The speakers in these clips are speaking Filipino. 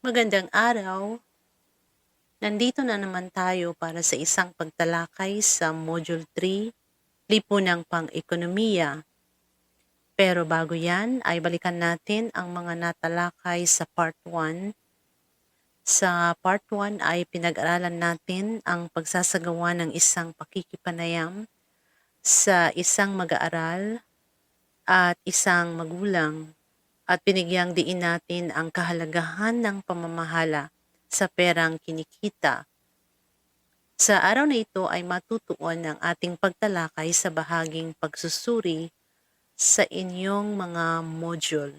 Magandang araw. Nandito na naman tayo para sa isang pagtalakay sa Module 3, Lipunang Pang-ekonomiya. Pero bago yan, ay balikan natin ang mga natalakay sa Part 1. Sa Part 1 ay pinag-aralan natin ang pagsasagawa ng isang pakikipanayam sa isang mag-aaral at isang magulang at binigyang diin natin ang kahalagahan ng pamamahala sa perang kinikita. Sa araw na ito ay matutuon ang ating pagtalakay sa bahaging pagsusuri sa inyong mga module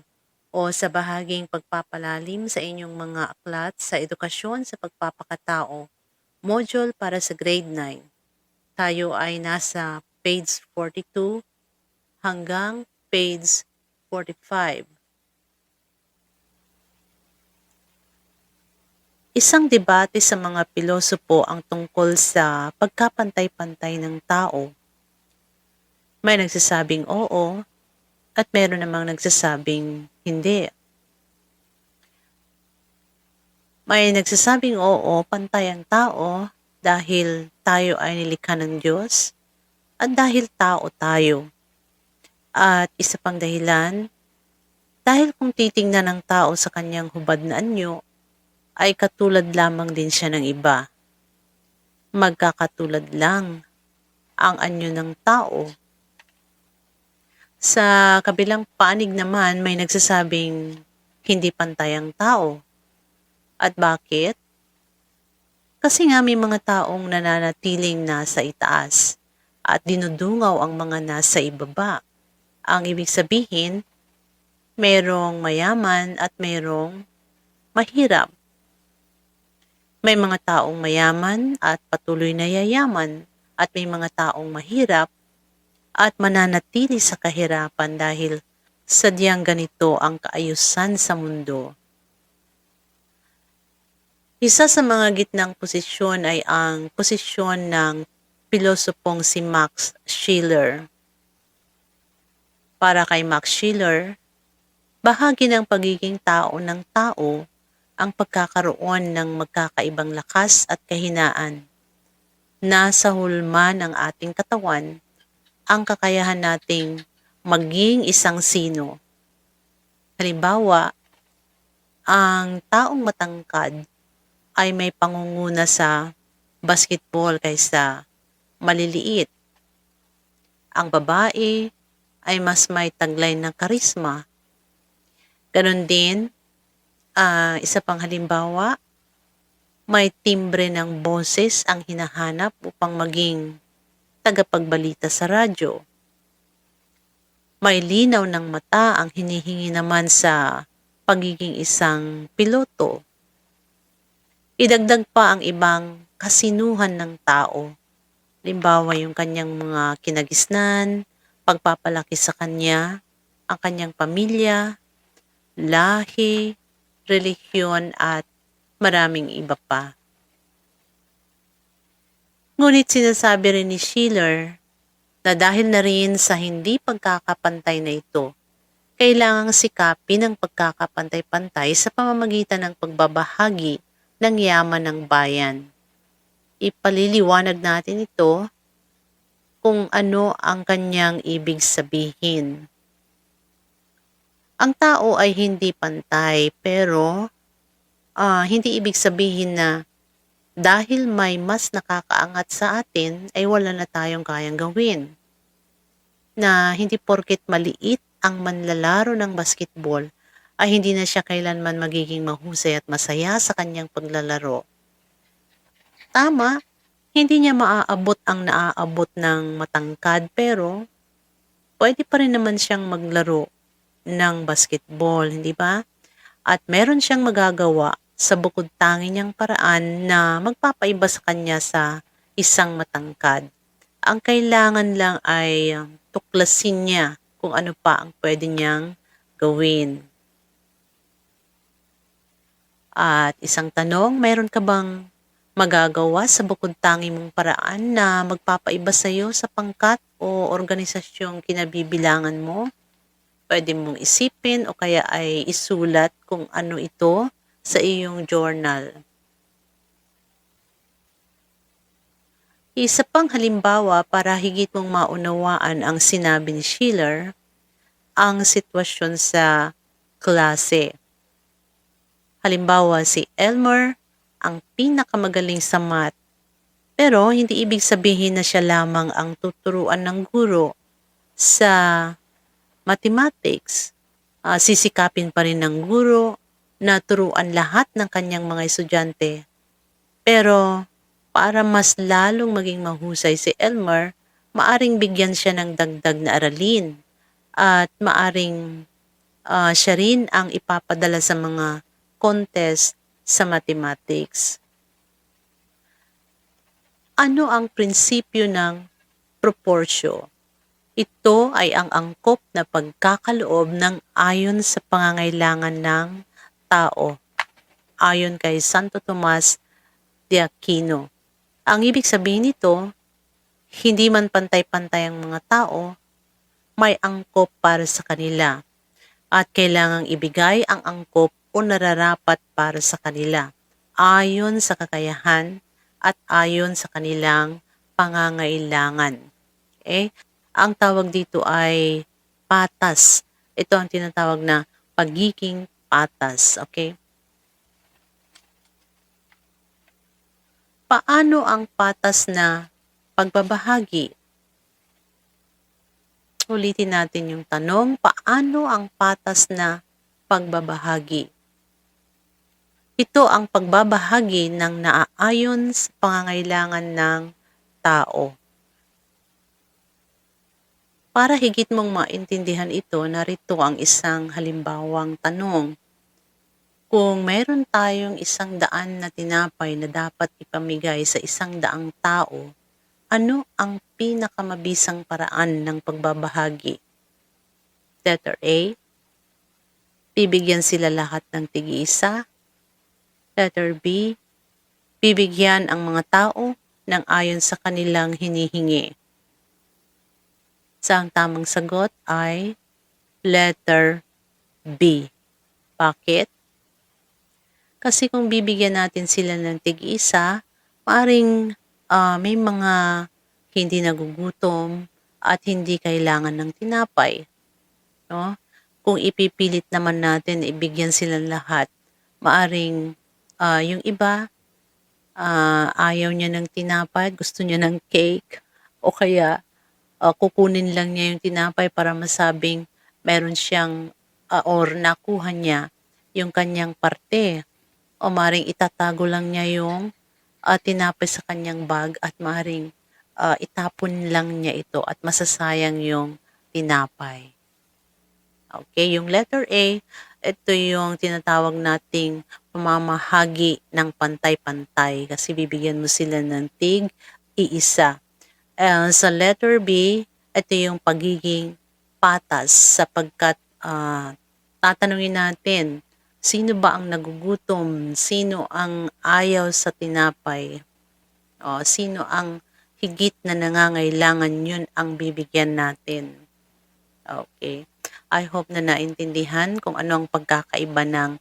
o sa bahaging pagpapalalim sa inyong mga aklat sa edukasyon sa pagpapakatao, module para sa grade 9. Tayo ay nasa page 42 hanggang page 45. Isang debate sa mga pilosopo ang tungkol sa pagkapantay-pantay ng tao. May nagsasabing oo at meron namang nagsasabing hindi. May nagsasabing oo, pantay ang tao dahil tayo ay nilikha ng Diyos at dahil tao tayo. At isa pang dahilan, dahil kung titingnan ng tao sa kanyang hubad na anyo, ay katulad lamang din siya ng iba. Magkakatulad lang ang anyo ng tao. Sa kabilang panig naman, may nagsasabing hindi pantay ang tao. At bakit? Kasi nga may mga taong nananatiling nasa itaas at dinudungaw ang mga nasa ibaba. Ang ibig sabihin, merong mayaman at merong mahirap. May mga taong mayaman at patuloy na yayaman at may mga taong mahirap at mananatili sa kahirapan dahil sadyang ganito ang kaayusan sa mundo. Isa sa mga gitnang posisyon ay ang posisyon ng pilosopong si Max Schiller. Para kay Max Schiller, bahagi ng pagiging tao ng tao ang pagkakaroon ng magkakaibang lakas at kahinaan. Nasa hulma ng ating katawan ang kakayahan nating maging isang sino. Halimbawa, ang taong matangkad ay may pangunguna sa basketball kaysa maliliit. Ang babae ay mas may taglay ng karisma. Ganon din, ah, isa pang halimbawa, may timbre ng boses ang hinahanap upang maging tagapagbalita sa radyo. May linaw ng mata ang hinihingi naman sa pagiging isang piloto. Idagdag pa ang ibang kasinuhan ng tao. Limbawa yung kanyang mga kinagisnan, pagpapalaki sa kanya, ang kanyang pamilya, lahi, relihiyon at maraming iba pa. Ngunit sinasabi rin ni Schiller na dahil na rin sa hindi pagkakapantay na ito, kailangang sikapin ang pagkakapantay-pantay sa pamamagitan ng pagbabahagi ng yaman ng bayan. Ipaliliwanag natin ito kung ano ang kanyang ibig sabihin. Ang tao ay hindi pantay pero ah, hindi ibig sabihin na dahil may mas nakakaangat sa atin ay wala na tayong kayang gawin. Na hindi porket maliit ang manlalaro ng basketball ay hindi na siya kailanman magiging mahusay at masaya sa kanyang paglalaro. Tama, hindi niya maaabot ang naaabot ng matangkad pero pwede pa rin naman siyang maglaro ng basketball, hindi ba? At meron siyang magagawa sa bukod tangi niyang paraan na magpapaiba sa kanya sa isang matangkad. Ang kailangan lang ay um, tuklasin niya kung ano pa ang pwede niyang gawin. At isang tanong, mayroon ka bang magagawa sa bukod tangi mong paraan na magpapaiba sa iyo sa pangkat o organisasyong kinabibilangan mo? Pwede mong isipin o kaya ay isulat kung ano ito sa iyong journal. Isa pang halimbawa para higit mong maunawaan ang sinabi ni Schiller, ang sitwasyon sa klase. Halimbawa, si Elmer ang pinakamagaling sa math, pero hindi ibig sabihin na siya lamang ang tuturuan ng guro sa mathematics. Ah, sisikapin pa rin ng guro na turuan lahat ng kanyang mga estudyante. Pero para mas lalong maging mahusay si Elmer, maaring bigyan siya ng dagdag na aralin at maaring ah, siya rin ang ipapadala sa mga contest sa mathematics. Ano ang prinsipyo ng proporsyo? Ito ay ang angkop na pagkakaloob ng ayon sa pangangailangan ng tao. Ayon kay Santo Tomas de Aquino. Ang ibig sabihin nito, hindi man pantay-pantay ang mga tao, may angkop para sa kanila at kailangang ibigay ang angkop o nararapat para sa kanila ayon sa kakayahan at ayon sa kanilang pangangailangan. Okay? Ang tawag dito ay patas. Ito ang tinatawag na pagiging patas. Okay? Paano ang patas na pagbabahagi? Ulitin natin yung tanong, paano ang patas na pagbabahagi? Ito ang pagbabahagi ng naaayon sa pangangailangan ng tao. Para higit mong maintindihan ito, narito ang isang halimbawang tanong. Kung mayroon tayong isang daan na tinapay na dapat ipamigay sa isang daang tao, ano ang pinakamabisang paraan ng pagbabahagi? Letter A. Bibigyan sila lahat ng tig-isa. Letter B. Bibigyan ang mga tao ng ayon sa kanilang hinihingi. Sa ang tamang sagot ay letter B. Bakit? Kasi kung bibigyan natin sila ng tig-isa, maaring ah, may mga hindi nagugutom at hindi kailangan ng tinapay. No? Kung ipipilit naman natin ibigyan sila lahat, maaring ah, yung iba ah, ayaw niya ng tinapay, gusto niya ng cake, o kaya ah, kukunin lang niya yung tinapay para masabing meron siyang ah, or nakuha niya yung kanyang parte o maring itatago lang niya yung uh, tinapay sa kanyang bag at maring uh, itapon lang niya ito at masasayang yung tinapay. Okay, yung letter A, ito yung tinatawag nating pamamahagi ng pantay-pantay kasi bibigyan mo sila ng tig iisa. Uh, sa letter B, ito yung pagiging patas sapagkat uh, tatanungin natin Sino ba ang nagugutom? Sino ang ayaw sa tinapay? O, sino ang higit na nangangailangan yun ang bibigyan natin? Okay. I hope na naintindihan kung ano ang pagkakaiba ng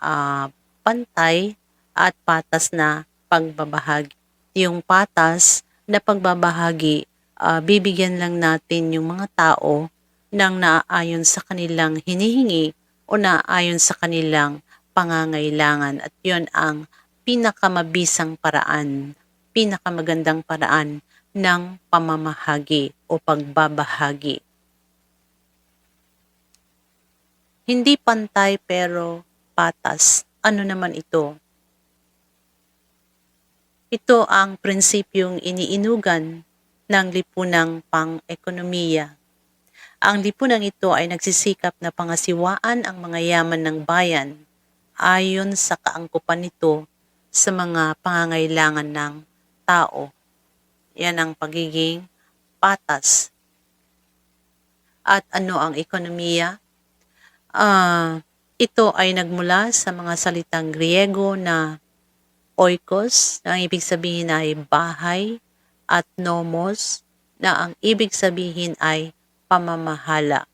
uh, pantay at patas na pagbabahagi. Yung patas na pagbabahagi, uh, bibigyan lang natin yung mga tao ng naaayon sa kanilang hinihingi o naayon sa kanilang pangangailangan at yon ang pinakamabisang paraan, pinakamagandang paraan ng pamamahagi o pagbabahagi. Hindi pantay pero patas. Ano naman ito? Ito ang prinsipyong iniinugan ng lipunang pang-ekonomiya ang lipunang ito ay nagsisikap na pangasiwaan ang mga yaman ng bayan ayon sa kaangkupan nito sa mga pangangailangan ng tao. Yan ang pagiging patas. At ano ang ekonomiya? Uh, ito ay nagmula sa mga salitang Griego na oikos, na ang ibig sabihin ay bahay, at nomos, na ang ibig sabihin ay pamamahala.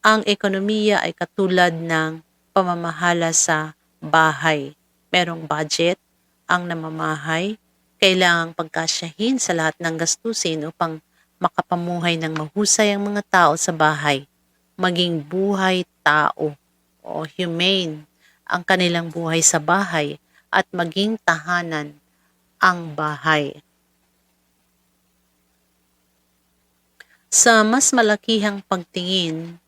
Ang ekonomiya ay katulad ng pamamahala sa bahay. Merong budget ang namamahay, kailangang pagkasyahin sa lahat ng gastusin upang makapamuhay ng mahusay ang mga tao sa bahay, maging buhay tao o humane ang kanilang buhay sa bahay at maging tahanan ang bahay. Sa mas malakihang pagtingin,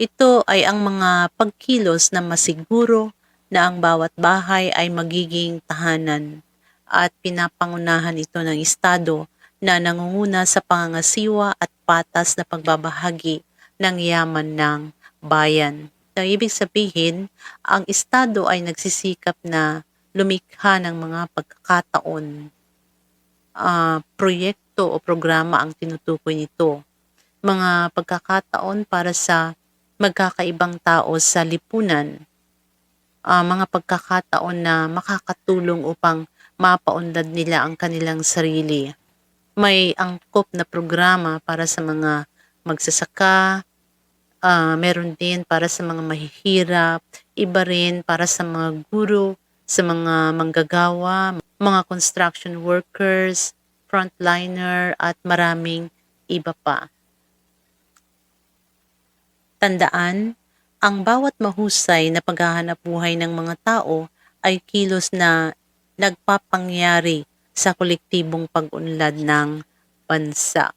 ito ay ang mga pagkilos na masiguro na ang bawat bahay ay magiging tahanan at pinapangunahan ito ng Estado na nangunguna sa pangangasiwa at patas na pagbabahagi ng yaman ng bayan. Na ibig sabihin, ang Estado ay nagsisikap na lumikha ng mga pagkakataon, ah, proyekto o programa ang tinutukoy nito. Mga pagkakataon para sa magkakaibang tao sa lipunan, ah, mga pagkakataon na makakatulong upang mapaunlad nila ang kanilang sarili. May angkop na programa para sa mga magsasaka, ah, meron din para sa mga mahihirap, iba rin para sa mga guro, sa mga manggagawa, mga construction workers, frontliner, at maraming iba pa. Tandaan, ang bawat mahusay na paghahanap buhay ng mga tao ay kilos na nagpapangyari sa kolektibong pag-unlad ng bansa.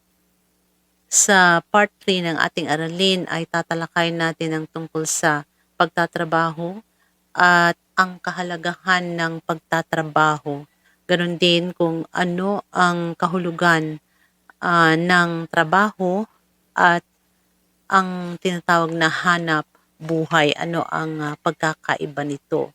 Sa part 3 ng ating aralin ay tatalakay natin ang tungkol sa pagtatrabaho at ang kahalagahan ng pagtatrabaho. Ganon din kung ano ang kahulugan ah, ng trabaho at ang tinatawag na hanap buhay, ano ang ah, pagkakaiba nito.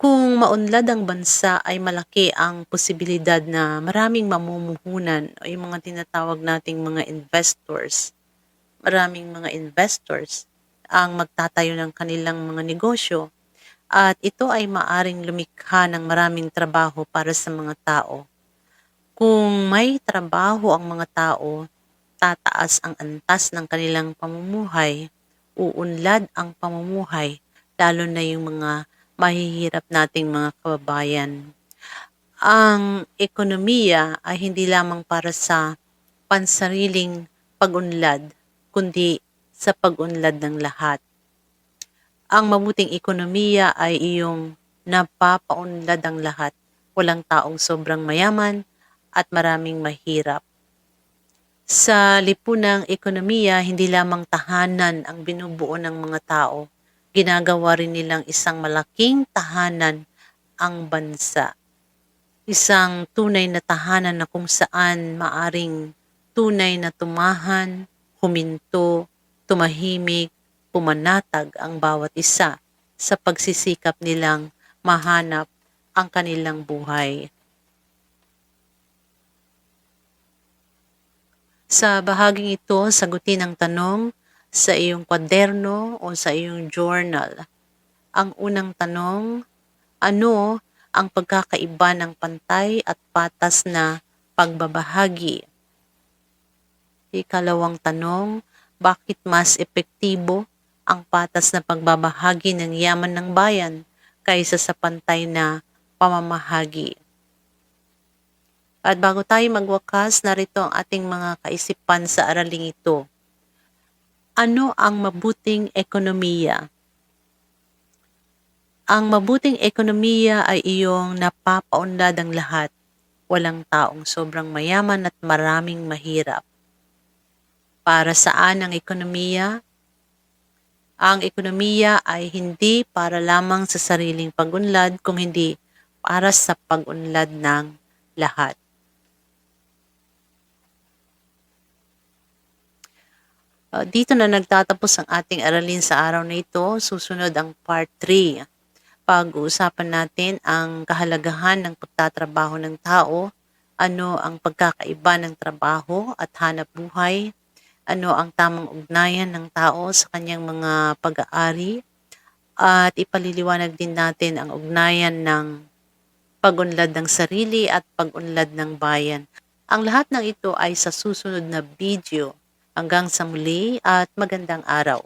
Kung maunlad ang bansa ay malaki ang posibilidad na maraming mamumuhunan o yung mga tinatawag nating mga investors. Maraming mga investors ang magtatayo ng kanilang mga negosyo at ito ay maaring lumikha ng maraming trabaho para sa mga tao. Kung may trabaho ang mga tao, tataas ang antas ng kanilang pamumuhay, uunlad ang pamumuhay, lalo na yung mga mahihirap nating mga kababayan. Ang ekonomiya ay hindi lamang para sa pansariling pag-unlad, kundi sa pag-unlad ng lahat. Ang mabuting ekonomiya ay iyong napapaunlad ang lahat. Walang taong sobrang mayaman at maraming mahirap. Sa lipunang ekonomiya, hindi lamang tahanan ang binubuo ng mga tao. Ginagawa rin nilang isang malaking tahanan ang bansa. Isang tunay na tahanan na kung saan maaring tunay na tumahan, huminto, tumahimik, pumanatag ang bawat isa sa pagsisikap nilang mahanap ang kanilang buhay. Sa bahaging ito, sagutin ang tanong sa iyong kwaderno o sa iyong journal. Ang unang tanong, ano ang pagkakaiba ng pantay at patas na pagbabahagi? Ikalawang tanong, bakit mas epektibo ang patas na pagbabahagi ng yaman ng bayan kaysa sa pantay na pamamahagi? At bago tayo magwakas, narito ang ating mga kaisipan sa araling ito. Ano ang mabuting ekonomiya? Ang mabuting ekonomiya ay iyong napapaunlad ang lahat. Walang taong sobrang mayaman at maraming mahirap. Para saan ang ekonomiya? Ang ekonomiya ay hindi para lamang sa sariling pagunlad kung hindi para sa pagunlad ng lahat. Uh, dito na nagtatapos ang ating aralin sa araw na ito. Susunod ang part 3. Pag-uusapan natin ang kahalagahan ng pagtatrabaho ng tao, ano ang pagkakaiba ng trabaho at hanap buhay, ano ang tamang ugnayan ng tao sa kanyang mga pag-aari, at ipaliliwanag din natin ang ugnayan ng pag-unlad ng sarili at pag-unlad ng bayan. Ang lahat ng ito ay sa susunod na video Hanggang sa muli at magandang araw.